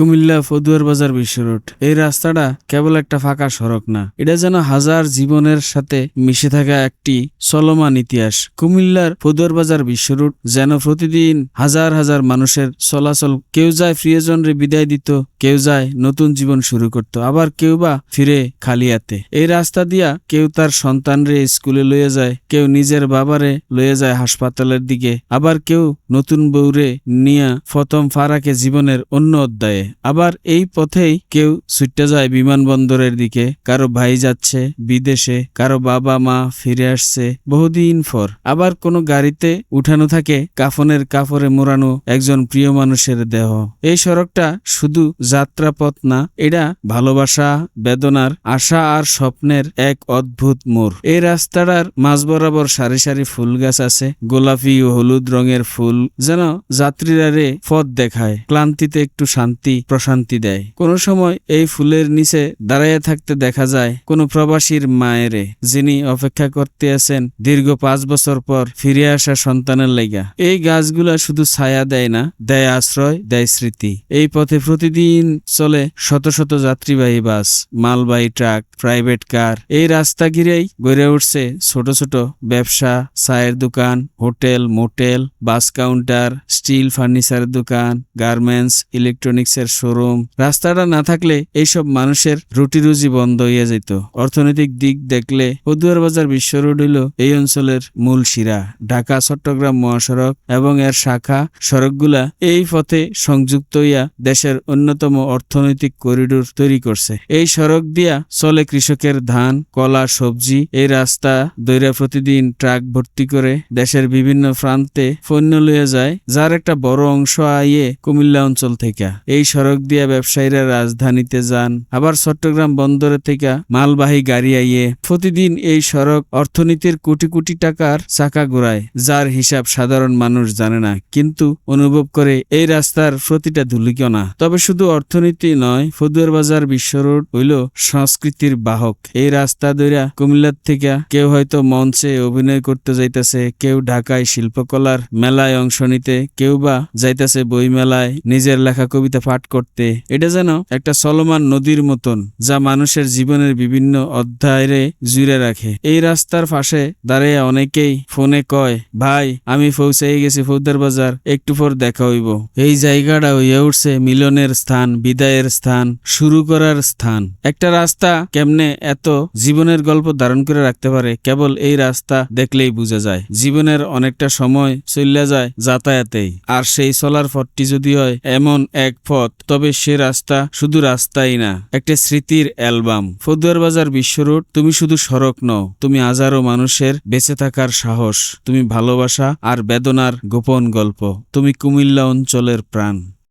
কুমিল্লা ফদুয়ার বাজার বিশ্ব রোড। এই রাস্তাটা কেবল একটা ফাঁকা সড়ক না, এটা যেন হাজার জীবনের সাথে মিশে থাকা একটি চলমান ইতিহাস। কুমিল্লার ফদুয়ার বাজার বিশ্ব রোড যেন প্রতিদিন হাজার হাজার মানুষের চলাচল, কেউ যায় প্রিয়জন রে বিদায় দিত, কেউ যায় নতুন জীবন শুরু করত, আবার কেউ বা ফিরে খালি হাতে। এই রাস্তা দিয়া কেউ তার সন্তান রে স্কুলে লয়ে যায়, কেউ নিজের বাবারে লয়ে যায় হাসপাতালের দিকে, আবার কেউ নতুন বউরে নিয়া ফতম ফারাকে জীবনের অন্য অধ্যায়ে। আবার এই পথেই কেউ ছুটতে যায় বিমানবন্দরের দিকে। কারও ভাই যাচ্ছে বিদেশে, কারও বাবা মা ফিরে আসছে বহুদিন পর। আবার কোনো গাড়িতে উঠানো থাকে কাফনের কাপড়ে মোড়ানো একজন প্রিয় মানুষের দেহ। এই সড়কটা শুধু যাত্রাপথ না, এটা ভালোবাসা, বেদনার আশা আর স্বপ্নের এক অদ্ভুত মোড়। এই রাস্তাটার মাঝ বরাবর সারি সারি ফুল গাছ আছে, গোলাপি ও হলুদ রঙের ফুল যেন যাত্রীরা রে পথ দেখায়। ক্লান্তিতে একটু শান্তি প্রশান্তি দেয়। কোনো সময় এই ফুলের নিচে দাঁড়াইয়া থাকতে দেখা যায়, কোনো প্রবাসীর মায়েরে, যিনি অপেক্ষা করতে আছেন দীর্ঘ পাঁচ বছর পর ফিরে আসা সন্তানের লাইগা এই গাছগুলা শুধু ছায়া দেয় না, দেয় আশ্রয়, দেয় স্মৃতি। এই পথে প্রতিদিন চলে শত শত যাত্রীবাহী বাস, মালবাহী ট্রাক, প্রাইভেট কার। এই রাস্তা ঘিরেই গড়ে উঠছে ছোট ছোট ব্যবসা, চায়ের দোকান, hotel, motel, bus counter, steel ফার্নিচারের দোকান, গার্মেন্টস ইলেকট্রনিক্সের শোরুম। রাস্তাটা না থাকলে এইসব মানুষের রুটি রুজি বন্ধ হইয়া যেত অর্থনৈতিক দিক দেখলে পদুয়ার বাজার বিশ্ব রোড হইল এই অঞ্চলের মূল শিরা। ঢাকা, চট্টগ্রাম মহাসড়ক এবং এর শাখা সড়কগুলা এই পথে সংযুক্ত হইয়া দেশের অন্যতম অর্থনৈতিক করিডোর তৈরি করছে। এই সড়ক দিয়া চলে কৃষকের ধান, কলা, সবজি। এই রাস্তা দৈরা প্রতিদিন ট্রাক ভর্তি করে দেশের বিভিন্ন প্রান্তে পণ্য লইয়া যায়, যার একটা বড় অংশ আইয়ে কুমিল্লা অঞ্চল থেকে। এই সড়ক দিয়া ব্যবসায়ীরা রাজধানীতে যান। আবার চট্টগ্রাম বন্দরে থেকে মালবাহী গাড়ি আইয়ে প্রতিদিন এই সড়ক অর্থনীতির কোটি কোটি টাকার চাকা ঘোরায়, যার হিসাব সাধারণ মানুষ জানে না, কিন্তু অনুভব করে এই রাস্তার প্রতিটা ধুলিকণা। তবে শুধু অর্থনীতি নয় ফদুয়ার বাজার বিশ্ব রোড হইল সংস্কৃতির বাহক। এই রাস্তা দইরা কুমিল্লার থেকে কেউ হয়তো মঞ্চে অভিনয় করতে যাইতেছে, কেউ ঢাকায় শিল্পকলার মেলায় অংশ নিতে, কেউ বা যাইতেছে বই মেলায় নিজের লেখা কবিতা পাঠ করতে। এটা যেন একটা চলমান নদীর মতন, যা মানুষের জীবনের বিভিন্ন অধ্যায়ে জুড়ে রাখে। এই রাস্তার পাশে দাঁড়িয়ে অনেকেই ফোনে কয়, ভাই, আমি পৌঁছে গেছি ফৌদার বাজার, একটু পর দেখা হইব। এই জায়গাটা হইয়া উঠছে মিলনের স্থান, বিদায়ের স্থান, শুরু করার স্থান। একটা রাস্তা কেমনে এত জীবনের গল্প ধারণ করে রাখতে পারে? কেবল এই রাস্তা দেখলেই বোঝা যায়। জীবনের অনেকটা সময় চলিয়া যায় যাতায়াতেই। আর সেই চলার পথটি যদি হয় এমন এক পথ তবে সে রাস্তা শুধু রাস্তাই না, একটা স্মৃতির অ্যালবাম। ফদুয়ার বাজার বিশ্ব রোড, তুমি শুধু সড়ক নও, তুমি হাজারো মানুষের বেঁচে থাকার সাহস, তুমি ভালোবাসা আর বেদনার গোপন গল্প, তুমি কুমিল্লা অঞ্চলের প্রাণ।